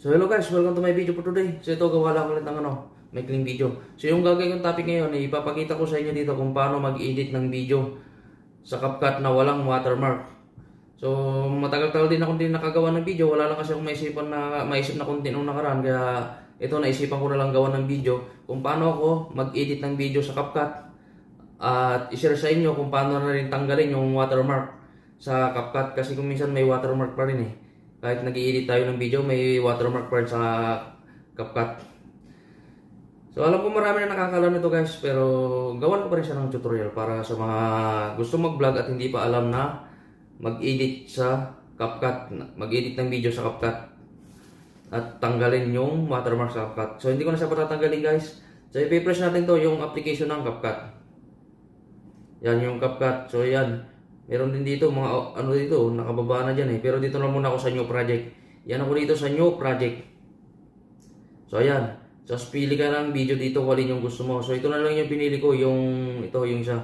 So hello guys, welcome to my video for today. So ito gawa lang ulit ng ano, maikling video. So yung gagawin kong topic ngayon, ipapakita ko sa inyo dito kung paano mag-edit ng video sa CapCut na walang watermark. So matagal-tagal din ako din nakagawa ng video, wala lang kasi akong maisipan na maisip na content nung nakaraan kaya ito naisipan ko na lang gawa ng video kung paano ako mag-edit ng video sa CapCut at i-share sa inyo kung paano na rin tanggalin yung watermark sa CapCut kasi kung minsan may watermark pa rin eh. Kahit nag edit tayo ng video, may watermark pa sa CapCut. So alam ko marami na nakakalam nito guys, pero gawan ko pa rin siya ng tutorial para sa mga gusto mag-vlog at hindi pa alam na mag-edit sa CapCut, mag-edit ng video sa CapCut at tanggalin yung watermark sa CapCut. So hindi ko na siya patatanggalin guys. So ipipress natin to yung application ng CapCut. Yan yung CapCut. So yan. Meron din dito mga ano dito, nakababa na diyan eh. Pero dito lang muna ako sa new project. Yan ako dito sa new project. So ayan. So pili ka ng video dito kung alin yung gusto mo. So ito na lang yung pinili ko, yung ito yung isa.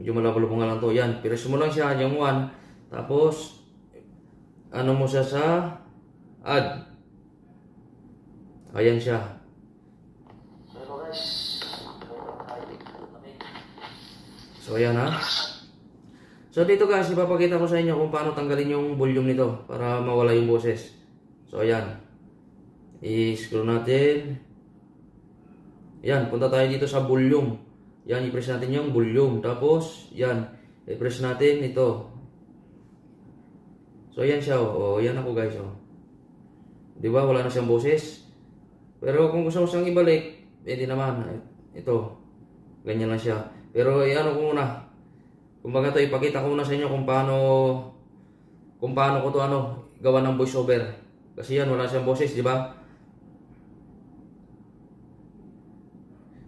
Medyo malabo nga lang to. Yan, press mo lang siya, yung one. Tapos ano mo siya sa add. Ayan siya. So ayan ha. So dito guys, ipapakita ko sa inyo kung paano tanggalin yung volume nito para mawala yung boses. So ayan. I-scroll natin. Yan, punta tayo dito sa volume. Yan, i-press natin yung volume. Tapos, yan, i-press natin ito. So ayan siya, oh. oh yan ako guys, oh. Di ba, wala na siyang boses. Pero kung gusto mo siyang ibalik, pwede naman. Ito, ganyan lang siya. Pero i-ano ko muna, Kumbaga to ipakita ko muna sa inyo kung paano kung paano ko to ano gawa ng voiceover. Kasi yan wala siyang boses, di ba?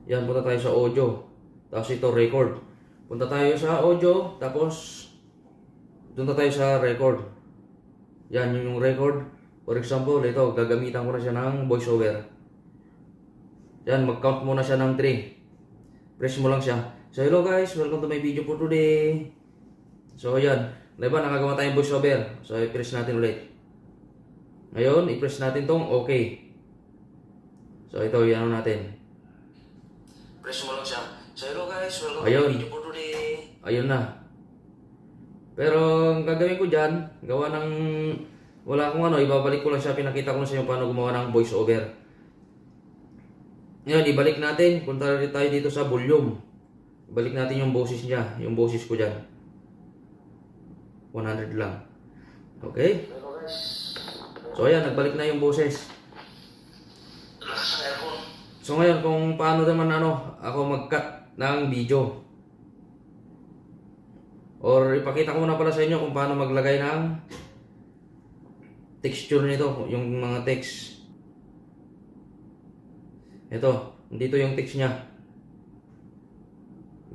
Yan punta tayo sa audio. Tapos ito record. Punta tayo sa audio tapos punta tayo sa record. Yan yun yung record. For example, ito gagamitan ko na siya ng voiceover. Yan, mag-count muna siya ng 3. Press mo lang siya. So hello guys, welcome to my video for today. So ayan, diba nakagawa tayong voiceover. So i-press natin ulit. Ngayon, i-press natin tong okay. So ito, yan natin. Press mo lang siya. So hello guys, welcome to my video for today. Ayun na. Pero ang gagawin ko dyan, gawa ng wala akong ano, ibabalik ko lang siya, pinakita ko na sa inyo paano gumawa ng voiceover. Ngayon, ibalik natin. Punta rin tayo dito sa volume. Ibalik natin yung boses niya. Yung boses ko dyan. 100 lang. Okay? So, ayan. Nagbalik na yung boses. So, ngayon, kung paano naman ano, ako mag-cut ng video. Or ipakita ko na pala sa inyo kung paano maglagay ng texture nito. Yung mga text. Ito, dito yung text niya.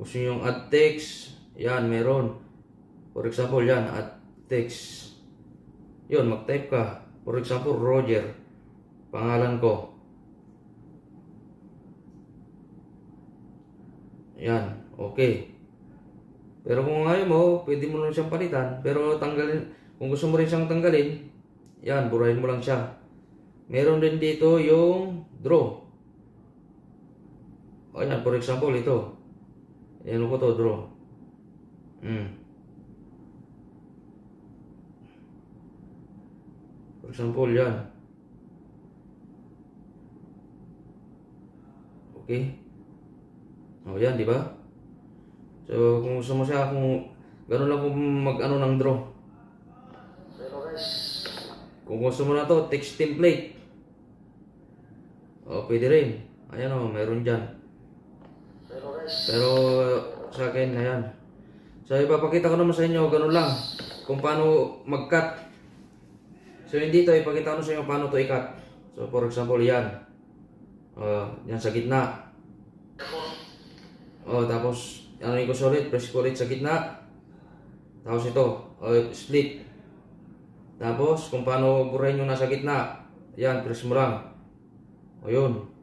Gusto nyo yung add text, yan, meron. For example, yan, add text. Yun, mag-type ka. For example, Roger. Pangalan ko. Yan, okay. Pero kung ayaw mo, pwede mo lang siyang palitan. Pero tanggalin, kung gusto mo rin siyang tanggalin, yan, burahin mo lang siya. Meron din dito yung draw. O yan, for example, ito. Yan ko draw. Mm. For example. Okay? O yan, di ba? So, kung gusto mo gano'n lang kung mag-ano ng draw. Kung gusto mo na to, text template. O, pwede rin. Ayan o, meron dyan. Pero sa akin, ayan. So ipapakita ko naman sa inyo, ganun lang. Kung paano mag-cut. So hindi to, ipakita ko sa inyo paano to i-cut. So for example, yan. Uh, yan sa gitna. Oh, tapos, ano ko solid, press ko ulit sa gitna. Tapos ito, oh, split. Tapos, kung paano burahin yung nasa gitna. Yan, press mo lang. O yun.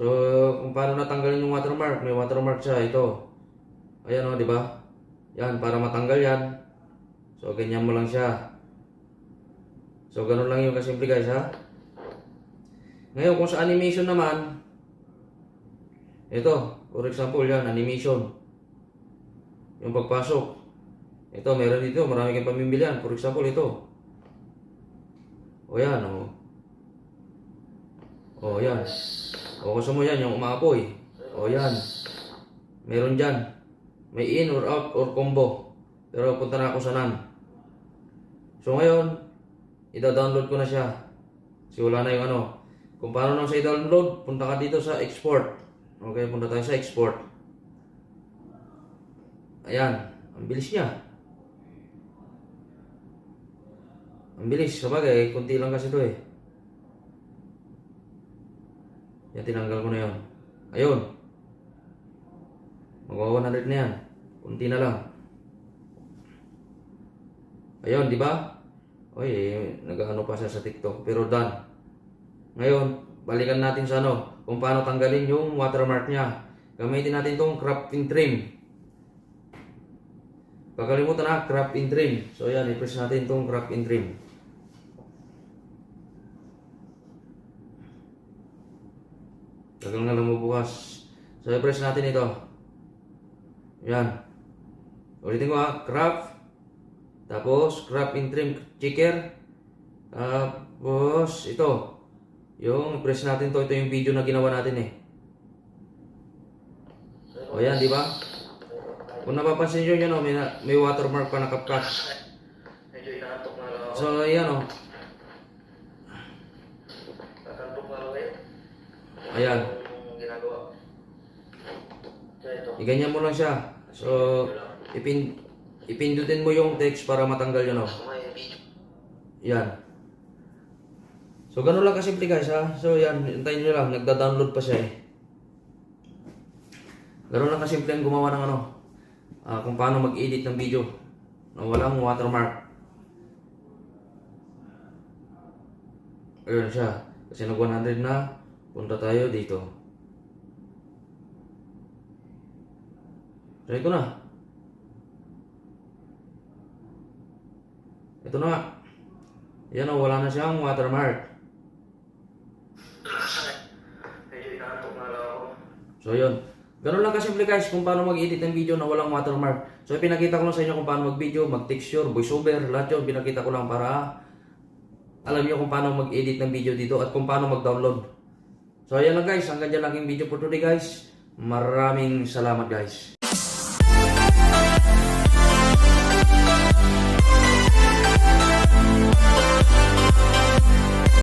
So, kung paano natanggalin yung watermark, may watermark siya, ito. Ayan o, di ba? Yan, para matanggal yan. So, ganyan mo lang siya. So, ganun lang yung kasimple guys ha. Ngayon, kung sa animation naman, ito, for example yan, animation. Yung pagpasok. Ito, meron dito, marami kang pamimilian. For example, ito. O yan, o. O yan. O gusto mo yan, yung umaapoy. O yan. Meron dyan. May in or out or combo. Pero punta na ako sa nan. So ngayon, ida-download ko na siya. Kasi wala na yung ano. Kung paano nang sa i-download, punta ka dito sa export. Okay, punta tayo sa export. Ayan, ang bilis niya. Ang bilis, sabagay, kunti lang kasi ito eh. Yan, tinanggal ko na yon. Ayun. Magwa 100 na yan. Kunti na lang. Ayun, di ba? Oy, eh, nag-ano pa siya sa TikTok. Pero done. Ngayon, balikan natin sa ano, kung paano tanggalin yung watermark niya. Gamitin natin tong crop and trim. Kakalimutan na, crop and trim. So yan, i-press natin tong crop and trim. Tagal na lang bubukas. So i-press natin ito. Yan. Ulitin ko ha, crop. Tapos, crop and trim checker. Tapos, ito. Yung press natin to, ito yung video na ginawa natin eh. O yan, di ba? Kung napapansin nyo yun, oh, may, may watermark pa na CapCut. So, yan o. Kakantok na lang kayo. Ayan. Ginagawa. So, ito. Iganyan mo lang siya. So, ipin, ipindutin mo yung text para matanggal yun o. May video. Yan. So, ganun lang kasimple guys ha. So, yan. Hintayin nyo lang. Nagda-download pa siya eh. Ganun lang kasimple ang gumawa ng ano. ah, kung paano mag-edit ng video. Na walang watermark. Ayun siya. Kasi nag 100 na. Punta tayo dito. So, ito na. Ito na. Yan o, wala na siyang watermark. So yun. Ganun lang kasimple guys kung paano mag-edit ng video na walang watermark. So pinakita ko lang sa inyo kung paano mag-video, mag-texture, voiceover, lahat yun pinakita ko lang para alam niyo kung paano mag-edit ng video dito at kung paano mag-download. So ayan lang guys, hanggang dyan lang yung video for today guys. Maraming salamat guys.